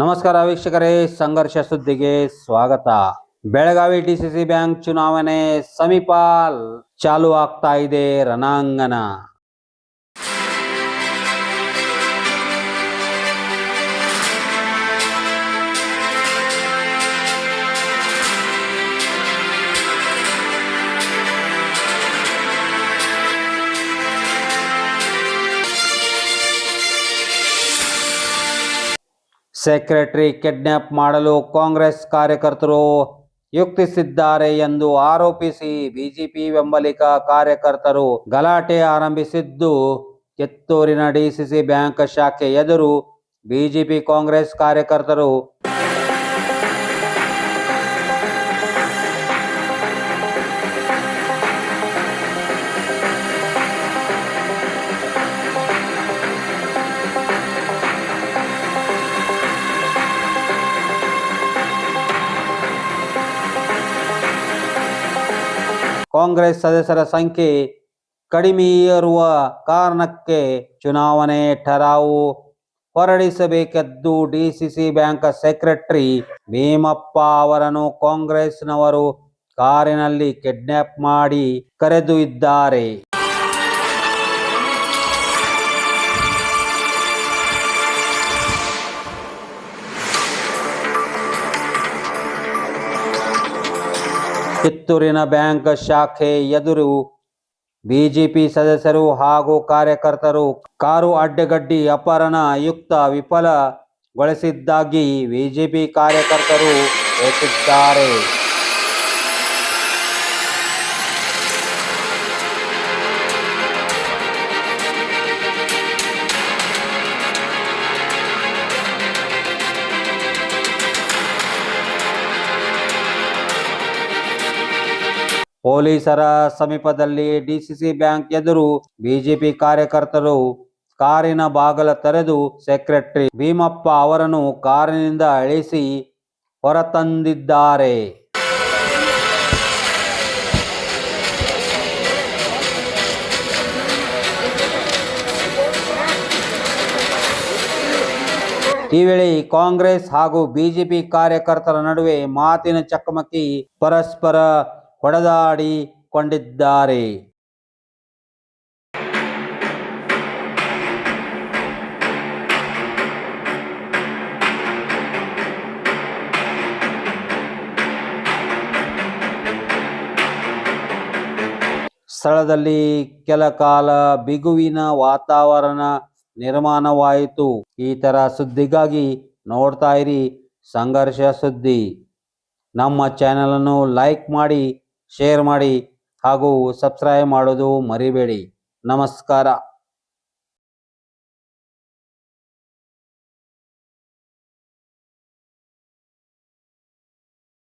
ನಮಸ್ಕಾರ ವೀಕ್ಷಕರೇ ಸಂಘರ್ಷ ಸುದ್ದಿಗೆ ಸ್ವಾಗತ. ಬೆಳಗಾವಿ ಡಿಸಿಸಿ ಬ್ಯಾಂಕ್ ಚುನಾವಣೆ ಸಮೀಪ ಚಾಲು ಆಗ್ತಾ ಇದೆ ರಣಾಂಗಣ. ಸೆಕ್ರೆಟರಿ ಕಿಡ್ನಾಪ್ ಮಾಡಲು ಕಾಂಗ್ರೆಸ್ ಕಾರ್ಯಕರ್ತರು ಯುಕ್ತಿಸಿದ್ದಾರೆ ಎಂದು ಆರೋಪಿಸಿ ಬಿಜೆಪಿ ಬೆಂಬಲಿಗ ಕಾರ್ಯಕರ್ತರು ಗಲಾಟೆ ಆರಂಭಿಸಿದ್ದು, ಕಿತ್ತೂರಿನ ಡಿಸಿಸಿ ಬ್ಯಾಂಕ್ ಶಾಖೆ ಎದುರು ಬಿಜೆಪಿ ಕಾಂಗ್ರೆಸ್ ಕಾರ್ಯಕರ್ತರು ಕಾಂಗ್ರೆಸ್ ಸದಸ್ಯರ ಸಂಖ್ಯೆ ಕಡಿಮೆ ಇರುವ ಕಾರಣಕ್ಕೆ ಚುನಾವಣೆ ಠರಾವು ಹೊರಡಿಸಬೇಕೆದ್ದು ಡಿಸಿಸಿ ಬ್ಯಾಂಕ್ ಸೆಕ್ರೆಟರಿ ಭೀಮಪ್ಪ ಅವರನ್ನು ಕಾಂಗ್ರೆಸ್ನವರು ಕಾರಿನಲ್ಲಿ ಕಿಡ್ನಾಪ್ ಮಾಡಿ ಕರೆದೊಯ್ದಿದ್ದಾರೆ. ಕಿತ್ತೂರಿನ ಬ್ಯಾಂಕ್ ಶಾಖೆ ಎದುರು ಬಿಜೆಪಿ ಸದಸ್ಯರು ಹಾಗೂ ಕಾರ್ಯಕರ್ತರು ಕಾರು ಅಡ್ಡಗಡ್ಡಿ ಅಪಹರಣ, ಯುಕ್ತ, ವಿಫಲಗೊಳಿಸಿದ್ದಾಗಿ ಬಿಜೆಪಿ ಕಾರ್ಯಕರ್ತರು ತಿಳಿಸಿದ್ದಾರೆ ಪೊಲೀಸರ ಸಮೀಪದಲ್ಲಿ ಡಿಸಿಸಿ ಬ್ಯಾಂಕ್ ಎದುರು ಬಿಜೆಪಿ ಕಾರ್ಯಕರ್ತರು ಕಾರಿನ ಬಾಗಲ ತೆರೆದು ಸೆಕ್ರೆಟರಿ ಭೀಮಪ್ಪ ಅವರನ್ನು ಕಾರಿನಿಂದ ಅಳಿಸಿ ಹೊರತಂದಿದ್ದಾರೆ. ಈ ವೇಳೆ ಕಾಂಗ್ರೆಸ್ ಹಾಗೂ ಬಿಜೆಪಿ ಕಾರ್ಯಕರ್ತರ ನಡುವೆ ಮಾತಿನ ಚಕಮಕಿ ಪರಸ್ಪರ ಹೊಡೆದಾಡಿಕೊಂಡಿದ್ದಾರೆ. ಸ್ಥಳದಲ್ಲಿ ಕೆಲ ಕಾಲ ಬಿಗುವಿನ ವಾತಾವರಣ ನಿರ್ಮಾಣವಾಯಿತು. ಈ ತರ ಸುದ್ದಿಗಾಗಿ ನೋಡ್ತಾ ಇರಿ ಸಂಘರ್ಷ ಸುದ್ದಿ. ನಮ್ಮ ಚಾನಲನ್ನು ಲೈಕ್ ಮಾಡಿ ಶೇರ್ ಮಾಡಿ ಹಾಗೂ ಸಬ್ಸ್ಕ್ರೈಬ್ ಮಾಡೋದು ಮರಿಬೇಡಿ. ನಮಸ್ಕಾರ.